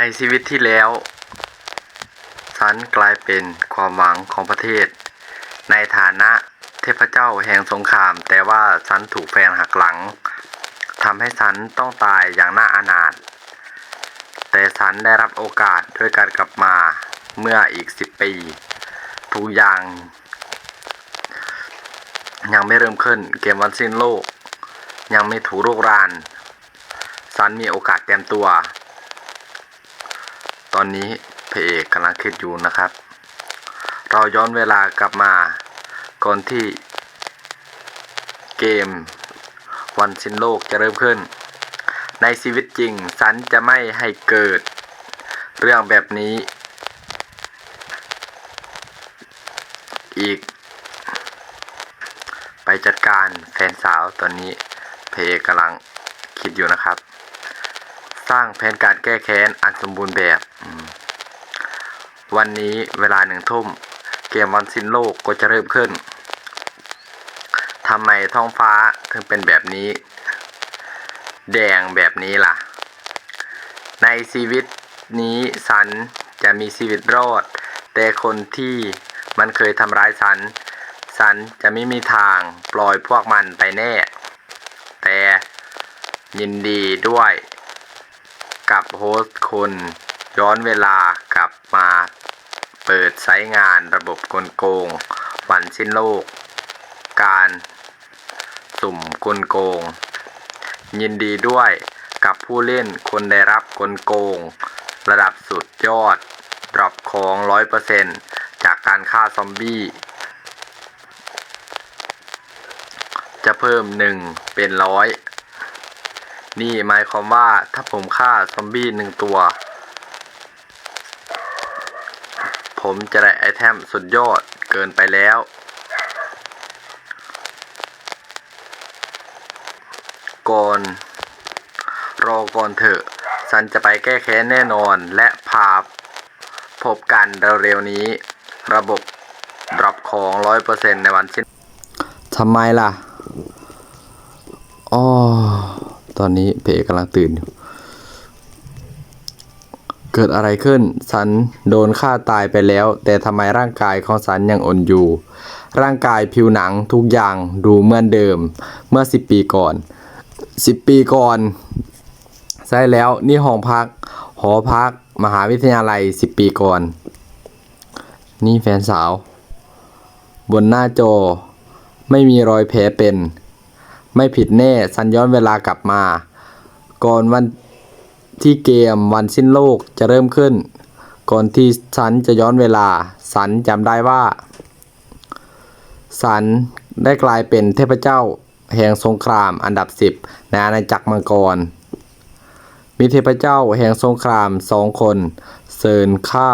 ในชีวิตที่แล้ว ฉันกลายเป็นความหวังของประเทศ ในฐานะเทพเจ้าแห่งสงคราม แต่ว่าฉันถูกแฟนหักหลังทำให้ฉันต้องตายอย่างน่าอนาถแต่ฉันได้รับโอกาสด้วยการกลับมาเมื่ออีกสิบปีทุกอย่าง ยังไม่เริ่มขึ้นเกมวันสิ้นโลก ยังไม่ถูกโรครานฉันมีโอกาสเตรียมตัว อนนี้พระเอกกำลังคิดอยู่นะครับ เราย้อนเวลากลับมาก่อนที่เกมวันสิ้นโลกจะเริ่มขึ้น ในชีวิตจริงฉันจะไม่ให้เกิดเรื่องแบบนี้ อีก ไปจัดการแฟนสาวตอนนี้เพเอกกำลังคิดอยู่นะครับ สร้างแผนการแก้แค้นอันสมบูรณ์แบบอืม วันนี้เวลาหนึ่งทุ่ม เกมวันสิ้นโลกก็จะเริ่มขึ้นทำไมท้องฟ้าถึงเป็นแบบนี้ แดงแบบนี้ล่ะ ในชีวิตนี้ฉันจะมีชีวิตรอด แต่คนที่มันเคยทำร้ายฉันฉันจะไม่มีทางปล่อยพวกมันไปแน่ แต่ยินดีด้วย กับโฮสต์คุณย้อนเวลากลับ เปิดใช้งานระบบกลโกง วันสิ้นโลก การสุ่มกลโกง ยินดีด้วยกับผู้เล่นคนได้รับกลโกง ระดับสุดยอด ดรอปของ 100%จากการฆ่าซอมบี้ จะเพิ่ม 1 เป็นร้อยนี่หมายความว่าถ้าผมฆ่าซอมบี้หนึ่งตัว ผมจะได้ไอเทมสุดยอดเกินไปแล้ว ก่อน รอก่อนเถอะฉันจะไปแก้แค้นแน่นอนและพาพบกันเร็วๆนี้ ระบบดรอปของ100%ในวันสิ้นทำไมล่ะอ๋อตอนนี้เพกกำลังตื่นอยู่ เกิดอะไรขึ้นฉันโดนฆ่าตายไปแล้ว แต่ทำไมร่างกายของฉันยังอ่อนอยู่ ร่างกายผิวหนังทุกอย่างดูเหมือนเดิม เมื่อสิบปีก่อนสิบปีก่อน ใช่แล้วนี่ห้องพัก หอพัก มหาวิทยาลัยสิบปีก่อน นี่แฟนสาว บนหน้าจอ ไม่มีรอยแผลเป็น ไม่ผิดแน่ฉันย้อนเวลากลับมา ก่อนวัน ที่เกมวันสิ้นโลกจะเริ่มขึ้น ก่อนที่ฉันจะย้อนเวลาฉันจำได้ว่าฉันได้กลายเป็นเทพเจ้าแห่งสงครามอันดับสิบในอาณาจักรมังกร มีเทพเจ้าแห่งสงครามสองคนเซินฆ่า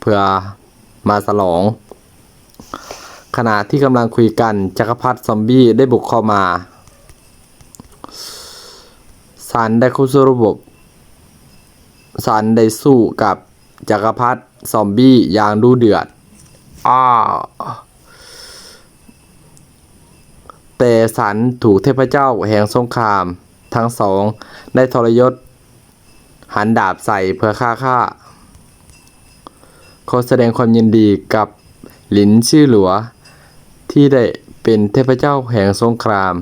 เพื่อมาฉลอง ขณะที่กำลังคุยกันจักรพรรดิซอมบี้ได้บุกเข้ามาซันได้เข้าสู่ระบบ ซันได้สู้กับจักรพรรดิซอมบี้อย่างดูเดือด อ้าวแต่สันถูกเทพเจ้าแห่งสงคราม ทั้งสองได้ทรยศ หันดาบใส่เพื่อฆ่าข้าขอแสดงความยินดีกับหลินชื่อหลัว ที่ได้เป็นเทพเจ้าแห่งสงคราม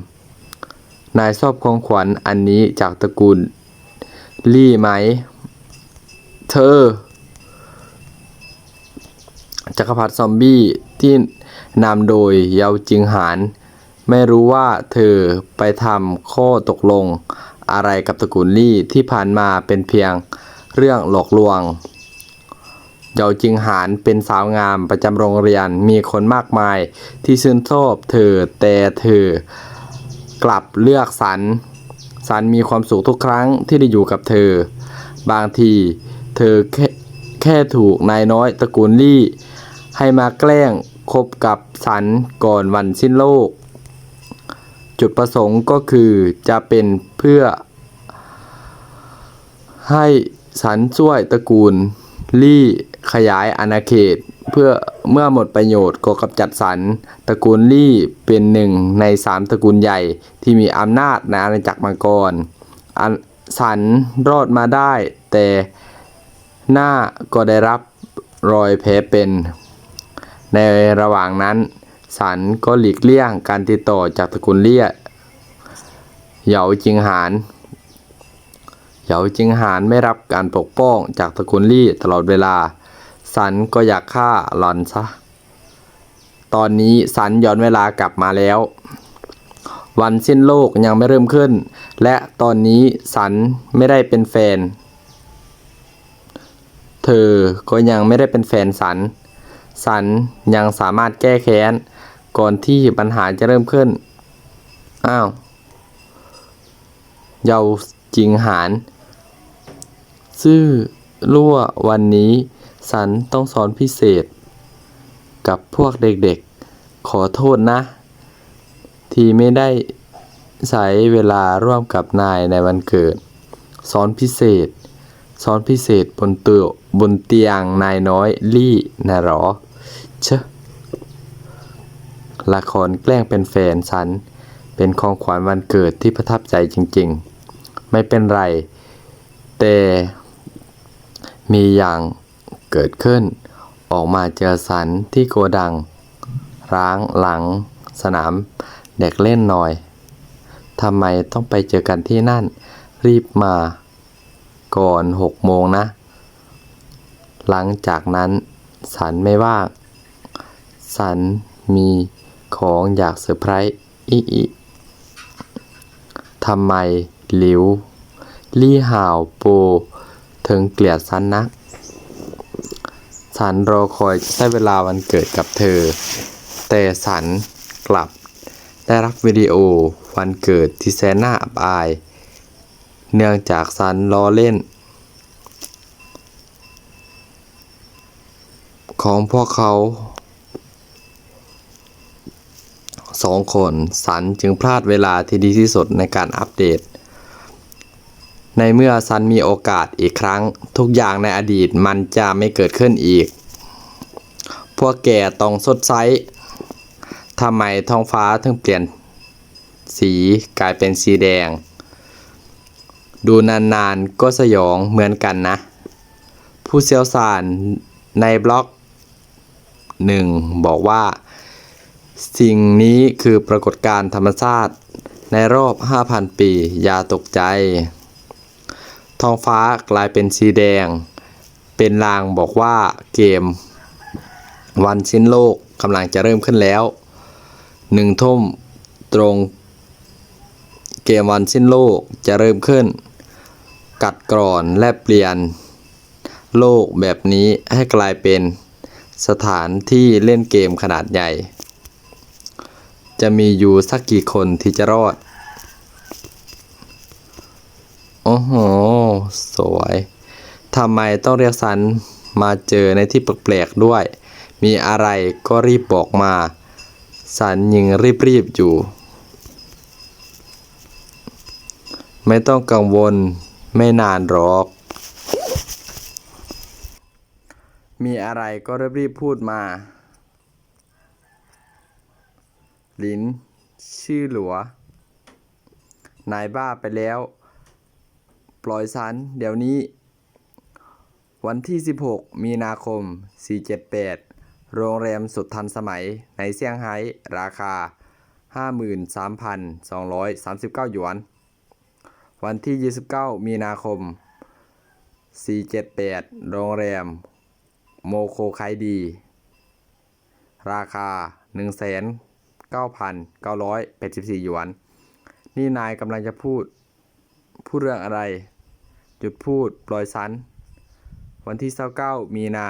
นายชอบของขวัญอันนี้จากตระกูลลี่ไหม เธอ จักรพรรดิซอมบี้ที่นำโดยเยาจิงหาน ไม่รู้ว่าเธอไปทำข้อตกลงอะไรกับตระกูลลี่ที่ผ่านมาเป็นเพียงเรื่องหลอกลวง เยาจิงหานเป็นสาวงามประจำโรงเรียนมีคนมากมายที่ชื่นชอบเธอแต่เธอกลับเลือกสัน สันมีความสุขทุกครั้งที่ได้อยู่กับเธอ บางที เธอแค่แค่ถูกนายน้อยตระกูลลี่ ให้มาแกล้งคบกับสันก่อนวันสิ้นโลก จุดประสงค์ก็คือจะเป็นเพื่อ ให้สันช่วยตระกูลลี่ขยายอาณาเขตเพื่อเมื่อหมดประโยชน์ก็กำจัดสันตระกูลลี่เป็นหนึ่งในสามตระกูลใหญ่ที่มีอำนาจในอาณาจักรมังกรสันรอดมาได้แต่ หน้าก็ได้รับรอยแผลเป็น ในระหว่างนั้น สันก็หลีกเลี่ยงการติดต่อจากตระกูลเลี่ยเหยาจิงหานเหยาจิงหานไม่รับการปกป้องจากตระกูลลี่ตลอดเวลา สันก็อยากฆ่าหลอนซะ ตอนนี้สันย้อนเวลากลับมาแล้ว วันสิ้นโลกยังไม่เริ่มขึ้น และตอนนี้สันไม่ได้เป็นแฟน เธอก็ยังไม่ได้เป็นแฟนสัน สันยังสามารถแก้แค้น ก่อนที่ปัญหาจะเริ่มขึ้น อ้าว เยาจิงหานซื่อรั่ววันนี้ สันต้องสอนพิเศษ กับพวกเด็กๆ ขอโทษนะ ที่ไม่ได้ใช้เวลาร่วมกับนายในวันเกิด สอนพิเศษ สอนพิเศษบนเตือ บนเตียงนายน้อยลี่นะหรอ เชอะละครแกล้งเป็นแฟนฉัน เป็นของขวัญวันเกิดที่ประทับใจจริงๆ ไม่เป็นไร แต่มีอย่างเกิดขึ้น ออกมาเจอสันที่โกดัง ร้างหลัง สนาม เด็กเล่นหน่อยทำไมต้องไปเจอกันที่นั่น รีบมา ก่อนหกโมงนะ หลังจากนั้น สันไม่ว่าง สันมีของอยากเซอร์ไพรส์อีอีทำไมหลิว ลี่ห่าวโปถึงเกลียดสันนัก สันรอคอยจะได้เวลาวันเกิดกับเธอ แต่สันกลับได้รับวิดีโอวันเกิดที่แสนน่าอับอาย เนื่องจากสันล้อเล่น ของพวกเขาสองคนสันจึงพลาดเวลาที่ดีที่สุดในการอัปเดต ในเมื่อซันมีโอกาสอีกครั้ง ทุกอย่างในอดีตมันจะไม่เกิดขึ้นอีก พวกแกต้องสดใสทำไมท้องฟ้าถึงเปลี่ยน สีกลายเป็นสีแดง ดูนานๆก็สยองเหมือนกันนะ ผู้เชี่ยวชาญในบล็อก หนึ่งบอกว่า สิ่งนี้คือปรากฏการณ์ธรรมชาติในรอบ 5,000 ปี อย่าตกใจ ท้องฟ้ากลายเป็นสีแดง เป็นลางบอกว่าเกม วันสิ้นโลกกำลังจะเริ่มขึ้นแล้วหนึ่งทุ่มตรงเกมวันสิ้นโลกจะเริ่มขึ้น กัดกร่อนและเปลี่ยน โลกแบบนี้ให้กลายเป็น สถานที่เล่นเกมขนาดใหญ่ จะมีอยู่สักกี่คนที่จะรอด โอ้โห สวยทำไมต้องเรียกสันมาเจอในที่แปลกๆด้วย มีอะไรก็รีบบอกมา สันยิงรีบๆอยู่ ไม่ต้องกังวลไม่นานหรอก มีอะไรก็รีบๆพูดมา ลินชื่อหลัว นายบ้าไปแล้ว ปล่อยสัน เดี๋ยวนี้ วันที่ 16 มีนาคม 478 โรงแรมสุดทันสมัยในเซี่ยงไฮ้ราคา 53,239 หยวน วันที่ 29 มีนาคม 478 โรงแรม โมโคไคดี ราคา19,984หยวน นี่นายกำลังจะพูด พูดเรื่องอะไร หยุดพูดปล่อยสัน วันที่29มีนา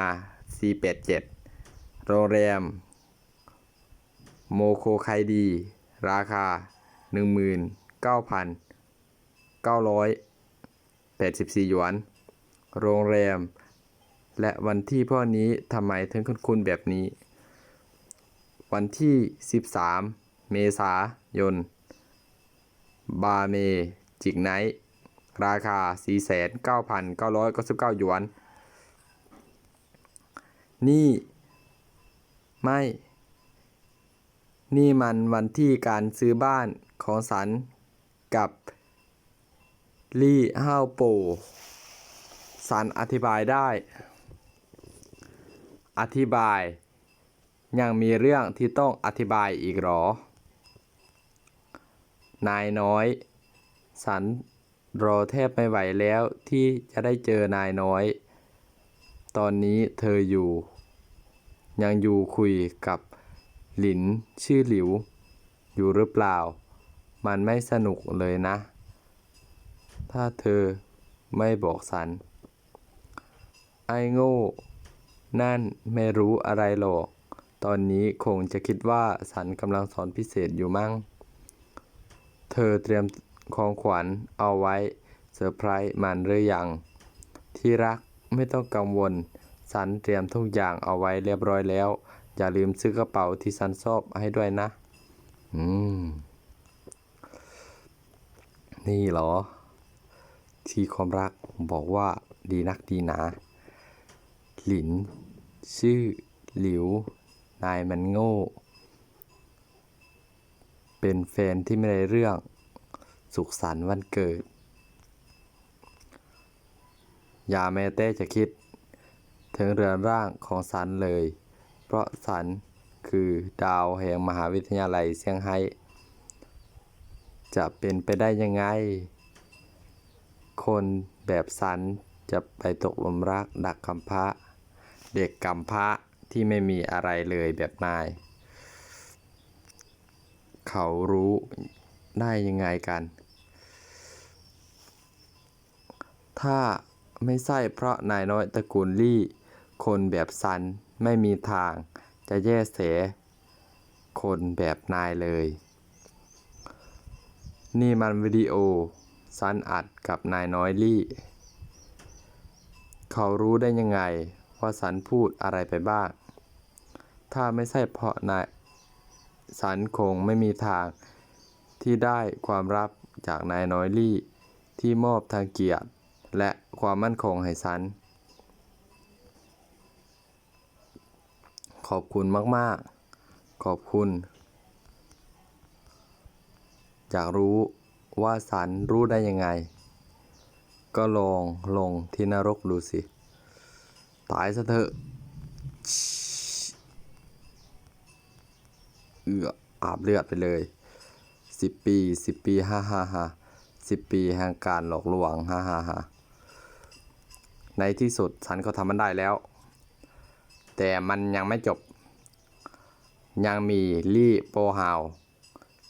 487 โรงแรม โมโคไคดี ราคา 19,984หยวน โรงแรม และวันที่พ่อนี้ทำไมถึงคุ้นๆแบบนี้ วันที่ 13 เมษายน บาเม จิกไนท์ราคา 49,999 หยวน นี่ ไม่ นี่มันวันที่การซื้อบ้านของสันกับลี่ห้าวโปสันอธิบายได้ อธิบาย ยังมีเรื่องที่ต้องอธิบายอีกหรอ นายน้อย สันรอแทบไม่ไหวแล้วที่จะได้เจอนายน้อย ตอนนี้เธออยู่ ยังอยู่คุยกับหลินชื่อหลิว อยู่หรือเปล่า มันไม่สนุกเลยนะ ถ้าเธอไม่บอกสัน ไอ้โง่ นั่นไม่รู้อะไรหรอก ตอนนี้คงจะคิดว่าสันกำลังสอนพิเศษอยู่มั้งเธอเตรียมของขวัญเอาไว้เซอร์ไพรส์มันหรือยัง ที่รักไม่ต้องกังวล สันเตรียมทุกอย่างเอาไว้เรียบร้อยแล้ว อย่าลืมซื้อกระเป๋าที่สันชอบให้ด้วยนะ อืม นี่เหรอ ที่ความรักบอกว่าดีนักดีหนา หลิน ชื่อ หลิว นายมันโง่ เป็นแฟนที่ไม่ได้เรื่อง สุขสันต์วันเกิด อย่าแม้แต่จะคิด ถึงเรือนร่างของสันเลย เพราะสันคือดาวแห่งมหาวิทยาลัยเซี่ยงไฮ้จะเป็นไปได้ยังไง คนแบบสันจะไปตกหลุมรักดักกำพร้า เด็กกำพร้าที่ไม่มีอะไรเลยแบบนาย เขารู้ได้ยังไงกัน ถ้าไม่ใช่เพราะนายน้อยตระกูลลี่ คนแบบสันไม่มีทางจะแย่เสคนแบบนายเลย นี่มันวิดีโอสันอัดกับนายน้อยลี่ เขารู้ได้ยังไง ว่าสันพูดอะไรไปบ้าง ถ้าไม่ใช่เพราะนายสันคงไม่มีทางที่ได้ความลับจากนายน้อยลี่ที่มอบทางเกียรติ และความมั่นคงให้สัน ขอบคุณมาก ๆ ขอบคุณ อยากรู้ว่าสันรู้ได้ยังไง ก็ลองลงที่นรกดูสิ ตายซะเถอะเอืออาบเลือดไปเลยสิบปีสิบปีฮ่าฮ่าฮ่าสิบปีแห่งการหลอกลวงฮ่าฮ่าฮ่าในที่สุดฉันก็ทำมันได้แล้ว แต่มันยังไม่จบ ยังมีลี่โปฮาว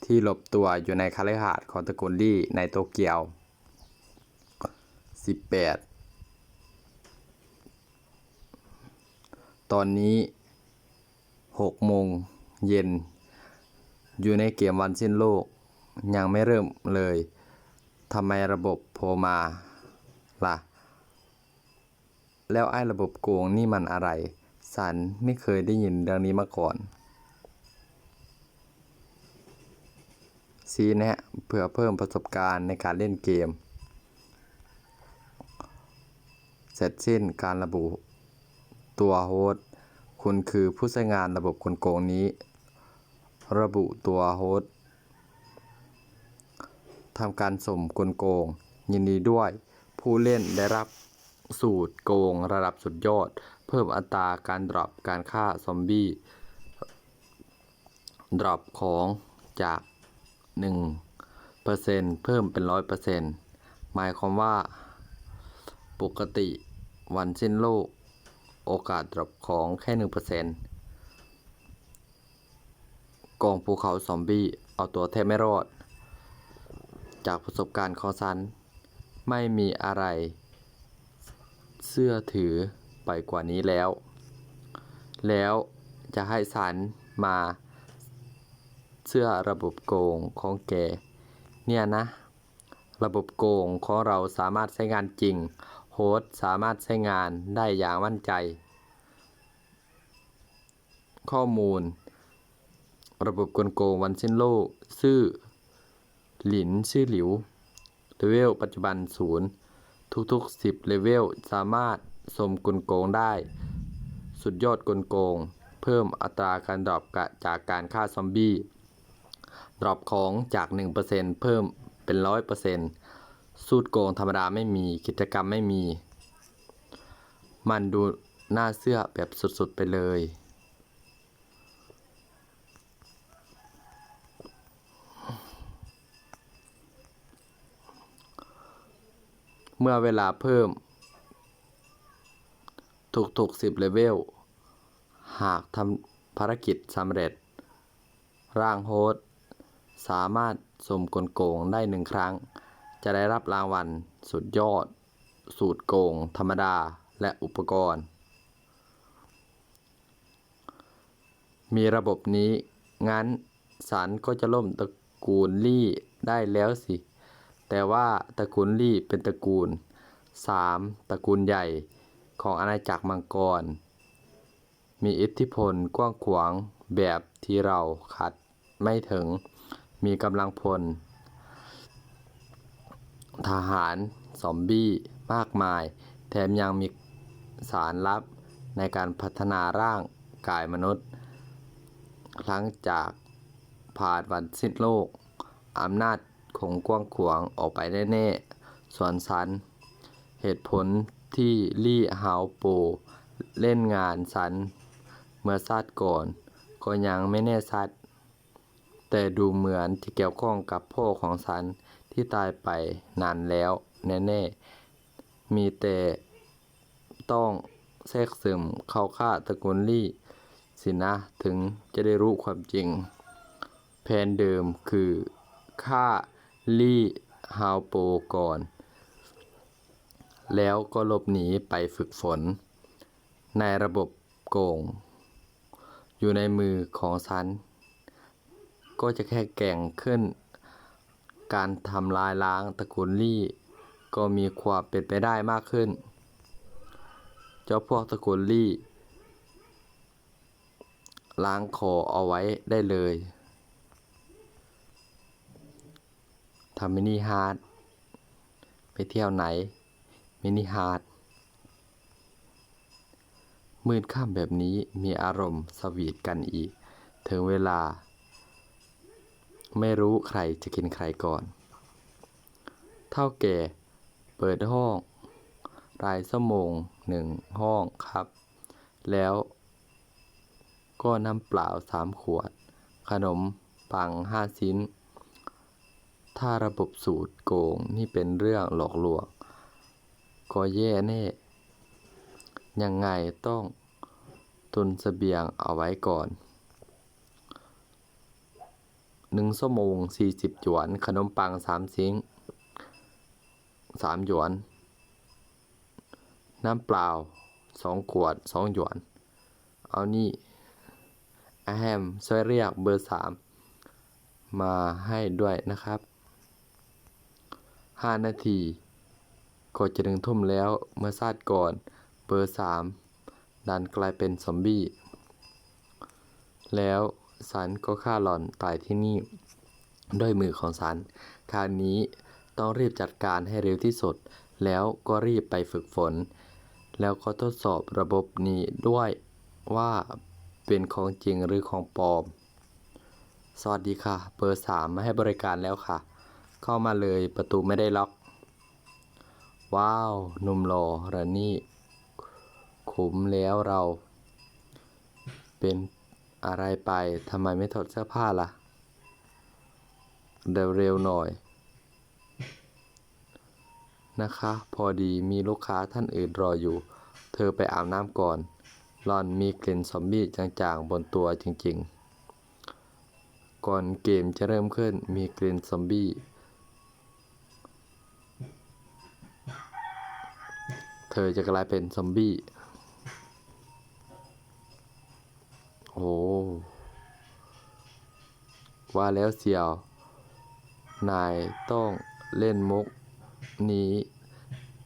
ที่หลบตัวอยู่ในคาลิหาดของตระกูลลี่ในโตเกียว 18 ตอนนี้6โมงเย็น อยู่ในเกมวันสิ้นโลก ยังไม่เริ่มเลยทำไมระบบโผล่มาล่ะ แล้วไอ้ระบบโกงนี่มันอะไร สันไม่เคยได้ยินเรื่องนี้มาก่อน ซีแนะเพื่อเพิ่มประสบการณ์ในการเล่นเกม เสร็จสิ้นการระบุ ตัวโฮสต์คุณคือผู้ใช้งานระบบกลโกงนี้ ระบุตัวโฮสต์ทำการส่งกลโกง ยินดีด้วย ผู้เล่นได้รับสูตรโกงระดับสุดยอด เพิ่มอัตราการดรอปการฆ่าซอมบี้ ดรอปของจาก 1%เพิ่มเป็น 100%หมายความว่า ปกติวันสิ้นโลก โอกาสดรอปของแค่ 1%กองภูเขาซอมบี้ เอาตัวแทบไม่รอด จากประสบการณ์ของซัน ไม่มีอะไร เสื้อถือไปกว่านี้แล้ว แล้วจะให้สันมาเสื้อระบบโกงของแกเนี่ยนะ ระบบโกงของเราสามารถใช้งานจริง โฮสสามารถใช้งานได้อย่างมั่นใจ ข้อมูล ระบบกลโกงวันสิ้นโลก ชื่อ หลินชื่อหลิว เลเวลปัจจุบันศูนย์ทุกๆ 10 เลเวล สามารถสมกลโกงได้ สุดยอดกลโกง เพิ่มอัตราการดรอปจากการฆ่าซอมบี้ ดรอปของจาก 1%เพิ่มเป็น 100% สูตรโกงธรรมดาไม่มีกิจกรรมไม่มี มันดูน่าเสื้อแบบสุดๆไปเลย เมื่อเวลาเพิ่มทุกๆ10เลเวล หากทำภารกิจสำเร็จ ร่างโฮสสามารถสมกลโกงได้หนึ่งครั้ง จะได้รับรางวัล สุดยอด สูตรโกง ธรรมดา และอุปกรณ์ มีระบบนี้ งั้นสันก็จะล่มตระกูลลี่ได้แล้วสิ แต่ว่าตระกูลลี่เป็นตระกูล 3. ตระกูลใหญ่ของอาณาจักรมังกร มีอิทธิพลกว้างขวางแบบที่เราขัดไม่ถึง มีกำลังพล ทหาร ซอมบี้ มากมาย แถมยังมีสารลับในการพัฒนาร่างกายมนุษย์ หลังจากผ่านวันสิ้นโลก อำนาจคงกว้างขวางออกไปแน่ๆส่วนสัน เหตุผลที่ลี่ฮาวโป เล่นงานสัน เมื่อชาติก่อน ก็ยังไม่แน่ชัด แต่ดูเหมือนจะเกี่ยวข้องกับพ่อของสัน ที่ตายไปนานแล้วแน่ๆ มีแต่ต้องแทรกซึมเข้าฆ่าตระกูลลี่สินะถึงจะได้รู้ความจริง แผนเดิมคือฆ่าลี่ฮาวโปก่อน แล้วก็หลบหนีไปฝึกฝน ในระบบโกง อยู่ในมือของฉัน ก็จะแค่แก่งขึ้น การทำลายล้างตระกูลลี่ก็มีความเป็นไปได้มากขึ้น เจ้าพวกตระกูลลี่ ล้างคอเอาไว้ได้เลยทำมินิฮาร์ดไปเที่ยวไหน มินิฮาร์ดมืดค่ำแบบนี้มีอารมณ์สวีทกันอีก ถึงเวลา ไม่รู้ใครจะกินใครก่อน เท่าแก่ เปิดห้อง รายชั่วโมงหนึ่งห้องครับ แล้วก็น้ำเปล่าสามขวด ขนมปังห้าชิ้น ถ้าระบบสูตรโกงนี่เป็นเรื่องหลอกลวง ก็แย่แน่ ยังไงต้องตุนเสบียงเอาไว้ก่อน หนึ่งชั่วโมงสี่สิบหยวน ขนมปังสามชิ้นสามหยวน น้ำเปล่าสองขวดสองหยวน เอานี่อาแฮมช่วยเรียกเบอร์สามมาให้ด้วยนะครับห้านาทีก็จะถึงทุ่มแล้วเมื่อชาติก่อนเบอร์สามดันกลายเป็นซอมบี้ แล้ว สันก็ฆ่าหล่อนตายที่นี่ด้วยมือของสันคราวนี้ต้องรีบจัดการให้เร็วที่สุด แล้วก็รีบไปฝึกฝน แล้วก็ทดสอบระบบนี้ด้วยว่าเป็นของจริงหรือของปลอม สวัสดีค่ะ เบอร์สามมาให้บริการแล้วค่ะ เข้ามาเลยประตูไม่ได้ล็อก ว้าวหนุ่มหล่อระนี่ ขุมแล้วเรา เป็น อะไรไปทำไมไม่ถอดเสื้อผ้าล่ะ เร็วๆหน่อย นะคะ พอดีมีลูกค้าท่านอื่นรออยู่ เธอไปอาบน้ำก่อนหลอนมีกลิ่นซอมบี้จางๆ บนตัวจริงๆ ก่อนเกมจะเริ่มขึ้นมีกลิ่นซอมบี้เธอจะกลายเป็นซอมบี้ โอ้ว่าแล้วเสียว นายต้องเล่นมุกนี้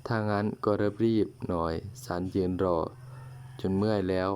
ถ้างั้นก็รีบรีบหน่อย สันยืนรอ จนเมื่อยแล้ว